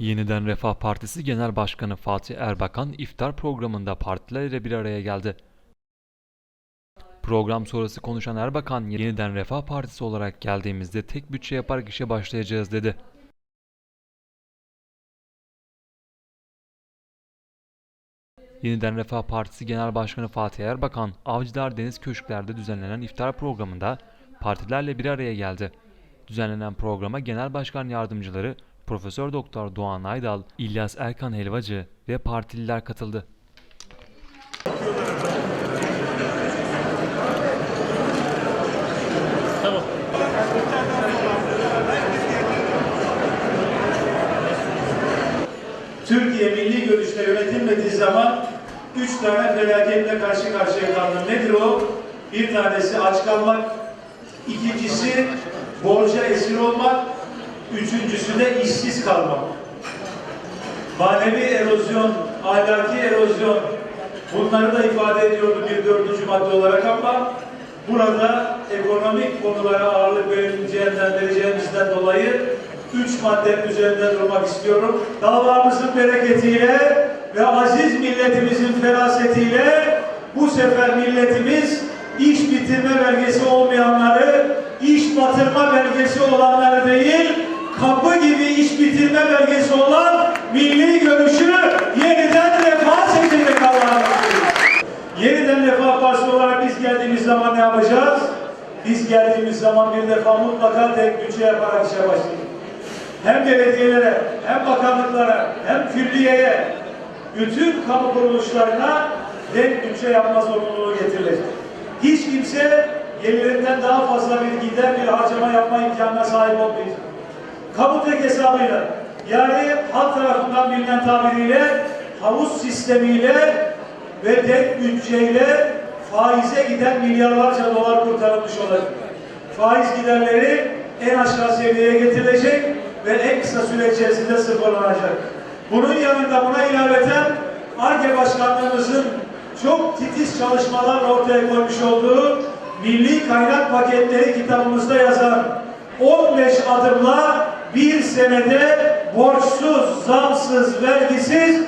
Yeniden Refah Partisi Genel Başkanı Fatih Erbakan iftar programında partilerle bir araya geldi. Program sonrası konuşan Erbakan, Yeniden Refah Partisi olarak geldiğimizde tek bütçe yaparak işe başlayacağız dedi. Yeniden Refah Partisi Genel Başkanı Fatih Erbakan, Avcılar Deniz Köşkler'de düzenlenen iftar programında partilerle bir araya geldi. Düzenlenen programa Genel Başkan Yardımcıları Profesör Doktor Doğan Aydal, İlyas Erkan Helvacı ve partililer katıldı. Türkiye milli görüşle yönetilmediği zaman üç tane felaketle karşı karşıya kaldı. Nedir o? Bir tanesi aç kalmak, ikincisi borca esir olmak, üçüncüsü de işsiz kalmak. Manevi erozyon, ahlaki erozyon bunları da ifade ediyordu bir dördüncü madde olarak ama burada ekonomik konulara ağırlık verileceğinden vereceğimizden dolayı üç maddenin üzerinde durmak istiyorum. Davamızın bereketiyle ve aziz milletimizin ferasetiyle bu sefer milletimiz iş bitirme belgesi olmayanları, iş batırma belgesi olanları değil, kapı gibi iş bitirme belgesi olan milli görüşü yeniden refah Allah'ın izniyle. Yeniden Refah Partisi olarak biz geldiğimiz zaman ne yapacağız? Biz geldiğimiz zaman bir defa mutlaka tek bütçe yaparak işe başlayacağız. Hem belediyelere, hem bakanlıklara, hem külliyeye, bütün kamu kuruluşlarına denk bütçe yapma zorunluluğu getirilecek. Hiç kimse gelirinden daha fazla bir gider, bir harcama yapma imkanına sahip tek hesabıyla, yani halk tarafından bilinen tabiriyle havuz sistemiyle ve tek bütçeyle faize giden milyarlarca dolar kurtarılmış olacak. Faiz giderleri en aşağı seviyeye getirilecek ve en kısa süre içerisinde sıfırlanacak. Bunun yanında buna ilaveten ARGE Başkanlığımızın çok titiz çalışmalarla ortaya koymuş olduğu Milli Kaynak Paketleri kitabımızda yazan 15 adımla bir senede borçsuz, zamsız, vergisiz